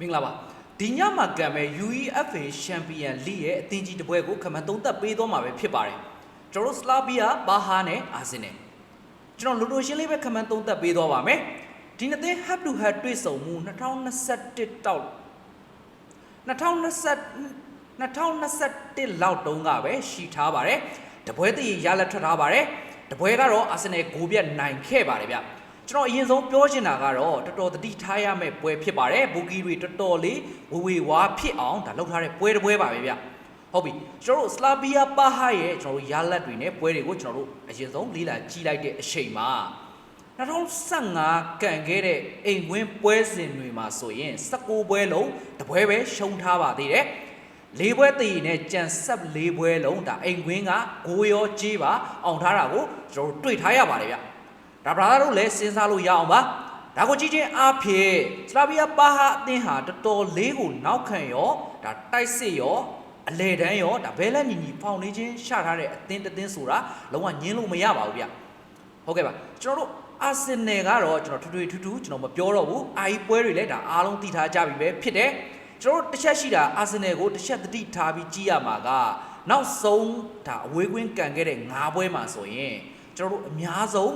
မင်္ဂလာပါဒီညမှာကံမဲ့ UEFA Champion League ရဲ့အသင်းကြီးတစ်ပွဲကိုခမန်သုံးသက်ပေးသွားမှာပဲဖြစ်ပါတယ်ကျွန်တော်တို့ Slavia ဘာဟာနဲ့အာဆင်နယ်ကျွန်တော်လူလိုရှင်းလေးပဲခမန်သုံးသက်ပေးသွားပါမယ်ဒီနှစ်သင်း head to head တွေ့ဆုံမှု2021တောက်2020 2021လောက်တုန်းကပဲရှိထားပါတယ်တပွဲတည်ရလက်ထွက်ထားပါတယ်တပွဲကတော့အာဆင်နယ်ဂိုးပြတ်နိုင်ခဲ့ပါတယ်ဗျ ကျွန်တော်အရင်ဆုံးပြောချင်တာကတော့တော်တော်တတိထားရမယ့်ပွဲဖြစ်ပါတယ်ဘူဂီတွေတော်တော်လေးဝေဝေဝါဖြစ်အောင်ဒါလုပ်ထားတဲ့ပွဲတစ်ပွဲပါပဲဗျဟုတ်ပြီကျွန်တော်တို့စလာဗီးယားပါဟာရဲ့ကျွန်တော်တို့ရလက်တွေနဲ့ပွဲတွေကိုကျွန်တော်တို့အရင်ဆုံးလေ့လာကြည့်လိုက်တဲ့အချိန်မှာ2015ကန်ခဲ့တဲ့အိမ်ဝင်းပွဲစဉ်တွေမှာဆိုရင်19ပွဲလုံးတပွဲပဲရှုံးထားပါသေးတယ်လေးပွဲတည်နဲ့ကြံဆက်လေးပွဲလုံးဒါအိမ်ဝင်းကဂိုးရောကြီးပါအောင်ထားတာကိုကျွန်တော်တို့တွေ့ထားရပါတယ်ဗျ ဒါဗလာတို့လည်းစဉ်းစားလို့ရအောင်ပါဒါကိုကြည့်ချင်းအားဖြင့်စလာဗီးယားပါဟာအသင်းဟာတော်တော်လေးကိုနောက်ခံရောဒါတိုက်စစ်ရောအလေတန်းရောဒါဘဲလက်ညီညီဖောင်နေချင်းရှာထားတဲ့အသင်းတစ်သင်းဆိုတာလုံးဝညင်းလို့မရပါဘူးဗျဟုတ်ကဲ့ပါကျွန်တော်တို့အာဆင်နယ်ကတော့ကျွန်တော်ထွထွထူးထူးကျွန်တော်မပြောတော့ဘူးအာကြီးပွဲတွေလည်းဒါအားလုံးသိထားကြပြီပဲဖြစ်တယ်ကျွန်တော်တို့တစ်ချက်ရှိတာအာဆင်နယ်ကိုတစ်ချက်တတိထားပြီးကြည့်ရမှာကနောက်ဆုံးဒါအဝေးကွင်းကန်ခဲ့တဲ့၅ပွဲမှာဆိုရင်ကျွန်တော်တို့အများဆုံး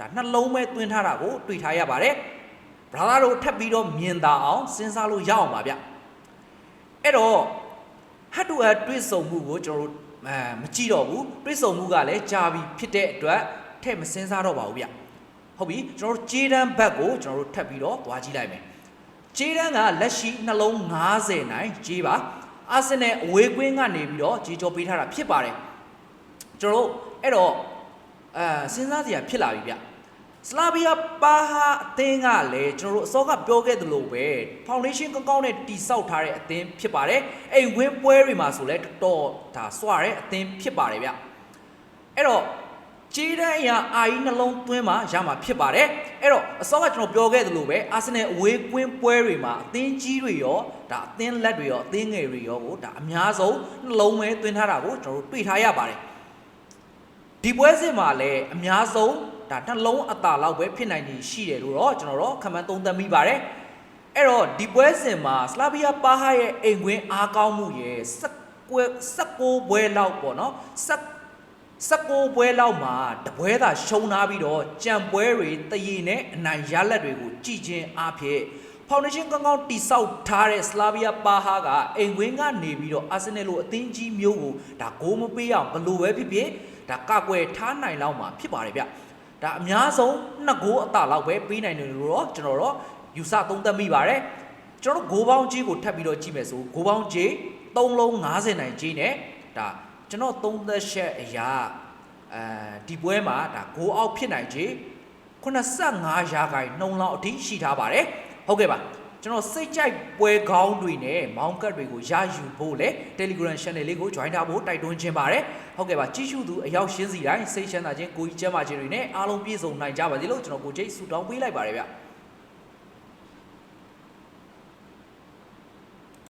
ဒါနှလုံးပဲတွင်းထားတာကိုတွေ့ထားရပါတယ်ဘရာသာတို့ထပ်ပြီးတော့မြင်သာအောင်စဉ်းစားလို့ရအောင်ပါဗျအဲ့တော့ဟတ်တူအတွေးဆုံမှုကိုကျွန်တော်တို့အဲမကြည့်တော့ဘူးတွေးဆုံမှုကလည်းကြာပြီဖြစ်တဲ့အတွက်ထည့်မစဉ်းစားတော့ပါဘူးဗျဟုတ်ပြီကျွန်တော်တို့ဂျေဒန်ဘက်ကိုကျွန်တော်တို့ထပ်ပြီးတော့သွားကြည့်လိုက်မယ်ဂျေဒန်ကလက်ရှိနှလုံး90နိုင်ဂျေးပါအာဆင်နယ်အဝေးကွင်းကနေပြီးတော့ဂျေကျော်ပေးထားတာဖြစ်ပါတယ်ကျွန်တော်တို့အဲ့တော့အဲစဉ်းစားစရာဖြစ်လာပြီဗျ စလာဗီးယားပါဟာအသင်းကလည်းကျွန်တော်တို့အစောကပြောခဲ့သလိုပဲဖောင်ဒေးရှင်းကောင်းကောင်းနဲ့တိဆောက်ထားတဲ့အသင်းဖြစ်ပါတယ်အိမ်ဝင်းပွဲတွေမှာဆိုလဲတော်တော်ဒါစွာတဲ့အသင်းဖြစ်ပါတယ်ဗျအဲ့တော့ခြေတန်းအရာအာကြီးနှလုံးသွင်းမှာရမှာဖြစ်ပါတယ်အဲ့တော့အစောကကျွန်တော်ပြောခဲ့သလိုပဲအာဆင်နယ်အဝေးကွင်းပွဲတွေမှာအသင်းကြီးတွေရောဒါအသင်းလက်တွေရောအသင်းငယ်တွေရောကိုဒါအများဆုံးနှလုံးပဲသွင်းထားတာကိုကျွန်တော်တို့တွေ့ထားရပါတယ်ဒီပွဲစဉ်မှာလည်းအများဆုံး ဒါနှလုံးအသာလောက်ပဲဖြစ်နိုင်နေရှိတယ်လို့တော့ကျွန်တော်တို့ခမန်းသုံးသပ်မိပါတယ်အဲ့တော့ဒီပွဲစဉ်မှာစလာဗီးယားပါဟာရဲ့အိမ်ကွင်းအားကောင်းမှုရဲ့16ပွဲ16ပွဲလောက်ပေါ့နော်16ပွဲလောက်မှာတပွဲသာရှုံးထားပြီးတော့ကြံပွဲတွေတည်ရည်နဲ့အနိုင်ရလက်တွေကိုကြည်ချင်းအားဖြင့်ဖောင်ဒေးရှင်းကောင်းကောင်းတိဆောက်ထားတဲ့စလာဗီးယားပါဟာကအိမ်ကွင်းကနေပြီးတော့အာဆင်နယ်လိုအသင်းကြီးမျိုးကိုဒါဂိုးမပေးအောင်ဘယ်လိုပဲဖြစ်ဖြစ်ဒါကကွယ်ထားနိုင်လောက်မှာဖြစ်ပါတယ်ဗျ ဒါအများဆုံးနှစ်ဂိုးအသာလောက်ပဲပေးနိုင်တယ်လို့တော့ကျွန်တော်တို့ယူဆသုံးသပ်မိပါတယ်ကျွန်တော်တို့ဂိုးပေါင်းကြီးကိုထပ်ပြီးတော့ကြည့်မယ်ဆိုဂိုးပေါင်းကြီး3လုံး90နိုင်ကြီးနဲ့ဒါကျွန်တော်သုံးသက်ချက်အရာအဲဒီပွဲမှာဒါဂိုးအောက်ဖြစ်နိုင်ကြီး85ရာခိုင်နှုန်းလောက်အထိရှိထားပါတယ်ဟုတ်ကဲ့ပါ ကျွန်တော်စိတ်ကြိုက်ပွဲကောင်းတွေနဲ့မောင်းကတ်တွေကိုရယူဖို့လေ Telegram Channel လေးကို join ထားဖို့တိုက်တွန်းခြင်းပါတယ်ဟုတ်ကဲ့ပါကြည့်ရှုသူအရောက်ရှင်းစီတိုင်းစိတ်ချမ်းသာခြင်းကိုယ်ကြီးကျန်းမာခြင်းတွေနဲ့အားလုံးပြည့်စုံနိုင်ကြပါစေလို့ကျွန်တော်ကိုကြိတ်ဆုတောင်းပေးလိုက်ပါတယ်ဗျ